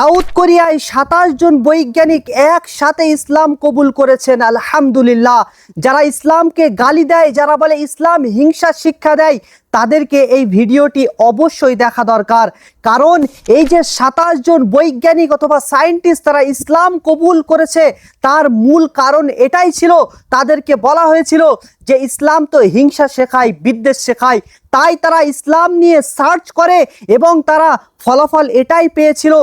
South কোরিয়ায় সাতাশ জন বৈজ্ঞানিক একসাথে ইসলাম কবুল করেছেন, আলহামদুলিল্লাহ। যারা ইসলামকে গালি দেয়, যারা বলে ইসলাম হিংসা শিক্ষা দেয় তাদেরকে এই ভিডিওটি অবশ্যই দেখা দরকার। কারণ এই যে সাতাশ জন বৈজ্ঞানিক অথবা সায়েন্টিস্ট তারা ইসলাম কবুল করেছে, তার মূল কারণ এটাই ছিল, তাদেরকে বলা হয়েছিল যে ইসলাম তো হিংসা শেখায়, বিদ্বেষ শেখায়, তাই তারা ইসলাম নিয়ে সার্চ করে এবং তারা ফলাফল এটাই পেয়েছিল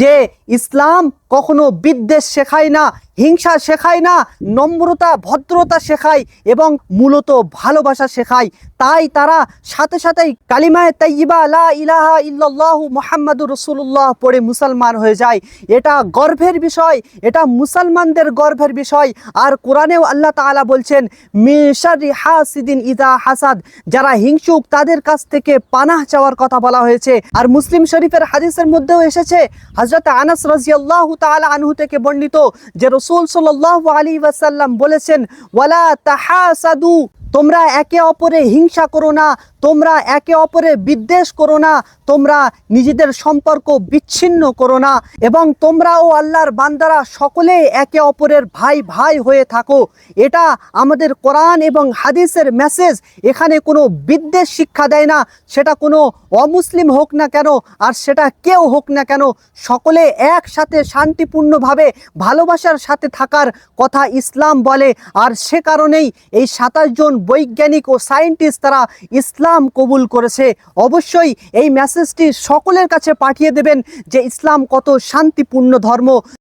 যে ইসলাম কখনো বিদ্বেষ শেখায় না। হিংসা শেখায় না, নম্রতা, ভদ্রতা শেখায় এবং মূলত ভালোবাসা শেখায়। তাই তারা সাথে সাথেই কালিমায় তাইয়িবা, লা ইলাহা ইল্লাল্লাহু মুহাম্মাদুর রাসূলুল্লাহ পড়ে মুসলমান হয়ে যায়। এটা গর্বের বিষয়, এটা মুসলমানদের গর্বের বিষয়। আর কোরআনেও আল্লাহ তাআলা বলছেন মিশারি হাসিদিন ইদা হাসাদ। যারা হিংসুক, তাদের কাছ থেকে পানাহ চাওয়ার কথা বলা হয়েছে। আর মুসলিম শরীফের হাদিসের মধ্যেও এসেছে, হযরত আনাস রাদিয়াল্লাহু তাআলা আনহু থেকে বর্ণিত যে সাল্লাল্লাহু আলী ওয়াসাল্লাম বলেছেন ওয়ালা তাহাসাদু তোমরা একে অপরে হিংসা করো না, তোমরা একে অপরে বিদ্বেষ করো না, তোমরা নিজেদের সম্পর্ক বিচ্ছিন্ন করো না এবং তোমরা ও আল্লাহর বান্দারা সকলেই একে অপরের ভাই ভাই হয়ে থাকো। এটা আমাদের কোরআন এবং হাদিসের মেসেজ এখানে কোনো বিদ্বেষ শিক্ষা দেয় না, সেটা কোনো অমুসলিম হোক না কেন আর সেটা কেউ হোক না কেন। সকলে একসাথে শান্তিপূর্ণভাবে ভালোবাসার সাথে থাকার কথা ইসলাম বলে। আর সে কারণেই এই সাতাশ জন বৈজ্ঞানিক ও সায়েন্টিস্ট তারা ইসলাম কবুল করেছে। অবশ্যই এই মেসেজটি সকলের কাছে পাঠিয়ে দেবেন যে ইসলাম কত শান্তিপূর্ণ ধর্ম।